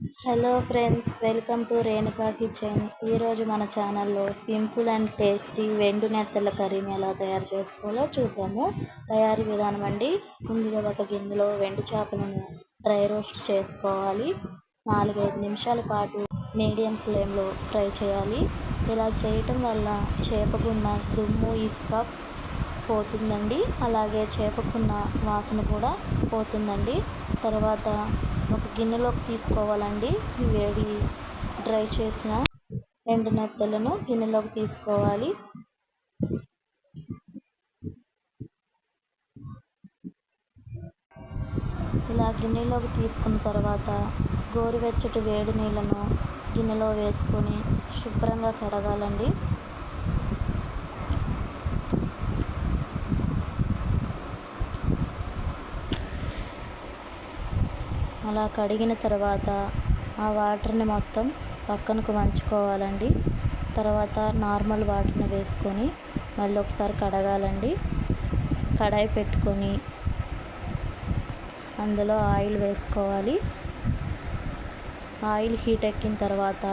Hello friends welcome to Renuka kitchen ఈరోజు మన ఛానల్లో సింపుల్ అండ్ టేస్టీ వెండు నెత్తల కర్రీని ఎలా తయారు చేసుకోవాలో చూద్దాము. తయారీ విధానం అండి ముందుగా ఒక గిన్నెలో వెండు చేపలను డ్రై రోస్ట్ చేసుకోవాలి. నాలుగైదు నిమిషాల పాటు మీడియం ఫ్లేమ్లో ఫ్రై చేయాలి. ఇలా చేయటం వల్ల చేపకున్న దుమ్ము ఇసుక పోతుందండి. అలాగే చేపకున్న వాసన కూడా పోతుందండి. తర్వాత ఒక గిన్నెలోకి తీసుకోవాలండి. వేడి డ్రై చేసిన ఎండు నెత్తలను గిన్నెలోకి తీసుకోవాలి. ఇలా గిన్నెలోకి తీసుకున్న తర్వాత గోరువెచ్చటి వేడి నీళ్ళను గిన్నెలో వేసుకొని శుభ్రంగా కడగాలండి. అలా కడిగిన తర్వాత ఆ వాటర్ని మొత్తం పక్కనకు వంచుకోవాలండి. తర్వాత నార్మల్ వాటర్ని వేసుకొని మళ్ళీ ఒకసారి కడగాలండి. కడాయి పెట్టుకొని అందులో ఆయిల్ వేసుకోవాలి. ఆయిల్ హీట్ ఎక్కిన తర్వాత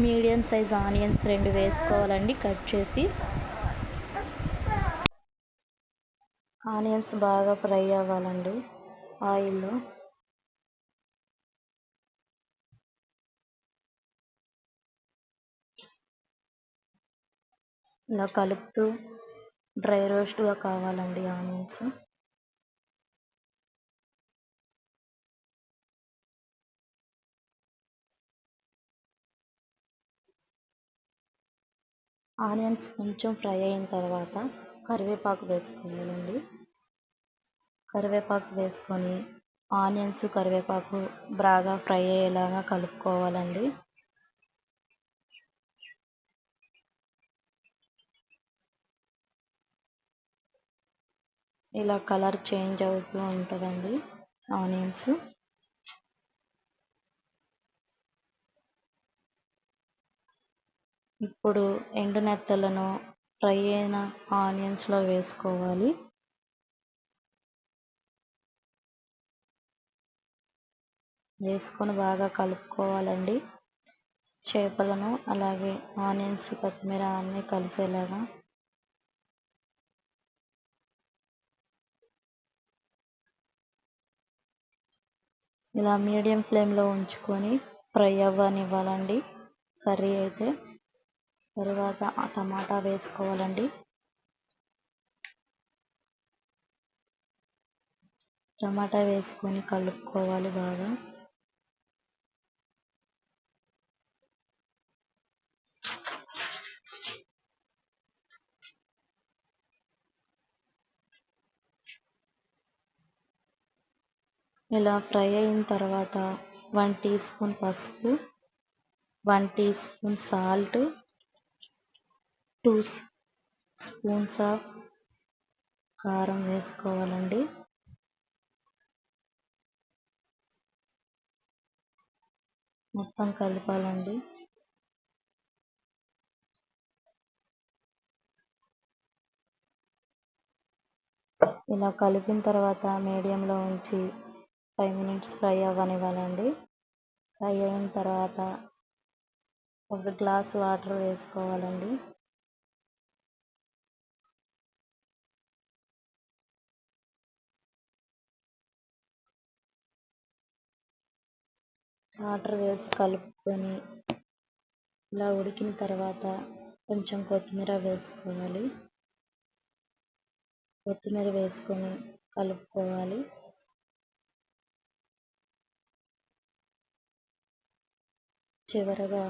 మీడియం సైజ్ ఆనియన్స్ రెండు వేసుకోవాలండి కట్ చేసి. ఆనియన్స్ బాగా ఫ్రై అవ్వాలండి. ఆయిల్లో ఇలా కలుపుతూ డ్రై రోస్ట్గా కావాలండి ఆనియన్స్. ఆనియన్స్ కొంచెం ఫ్రై అయిన తర్వాత కరివేపాకు వేసుకోవాలండి. కరివేపాకు వేసుకొని ఆనియన్స్ కరివేపాకు బాగా ఫ్రై అయ్యేలాగా కలుపుకోవాలండి. ఇలా కలర్ చేంజ్ అవుతూ ఉంటుందండి. ఆనియన్స్. ఇప్పుడు ఎండు నెత్తలను ఫ్రై అయిన ఆనియన్స్లో వేసుకోవాలి. వేసుకొని బాగా కలుపుకోవాలండి. చేపలను అలాగే ఆనియన్స్ కొత్తిమీర అన్నీ కలిసేలాగా ఇలా మీడియం ఫ్లేమ్లో ఉంచుకొని ఫ్రై అవ్వనివ్వాలండి. కర్రీ అయితే తర్వాత టమాటా వేసుకోవాలండి. టమాటా వేసుకొని కలుపుకోవాలి బాగా. ఇలా ఫ్రై అయిన తర్వాత వన్ టీ స్పూన్ పసుపు one teaspoon salt two spoons of కారం వేసుకోవాలండి. మొత్తం కలపాలండి. ఇలా కలిపిన తర్వాత మీడియంలో ఉంచి ఫైవ్ మినిట్స్ ఫ్రై అవ్వనివ్వాలండి ఫ్రై అయిన తర్వాత ఒక గ్లాస్ వాటర్ వేసుకోవాలండి. వాటర్ వేసి కలుపుకొని ఇలా ఉడికిన తర్వాత కొంచెం కొత్తిమీర వేసుకోవాలి. కొత్తిమీర వేసుకొని కలుపుకోవాలి. చివరగా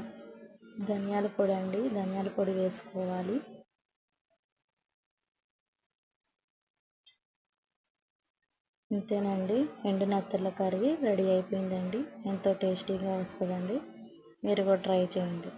ధనియాల పొడి అండి. ధనియాల పొడి వేసుకోవాలి. ఇంతేనండి. ఎండు నత్తల కర్రీ రెడీ అయిపోయిందండి. ఎంతో టేస్టీగా వస్తుందండి. మీరు కూడా ట్రై చేయండి.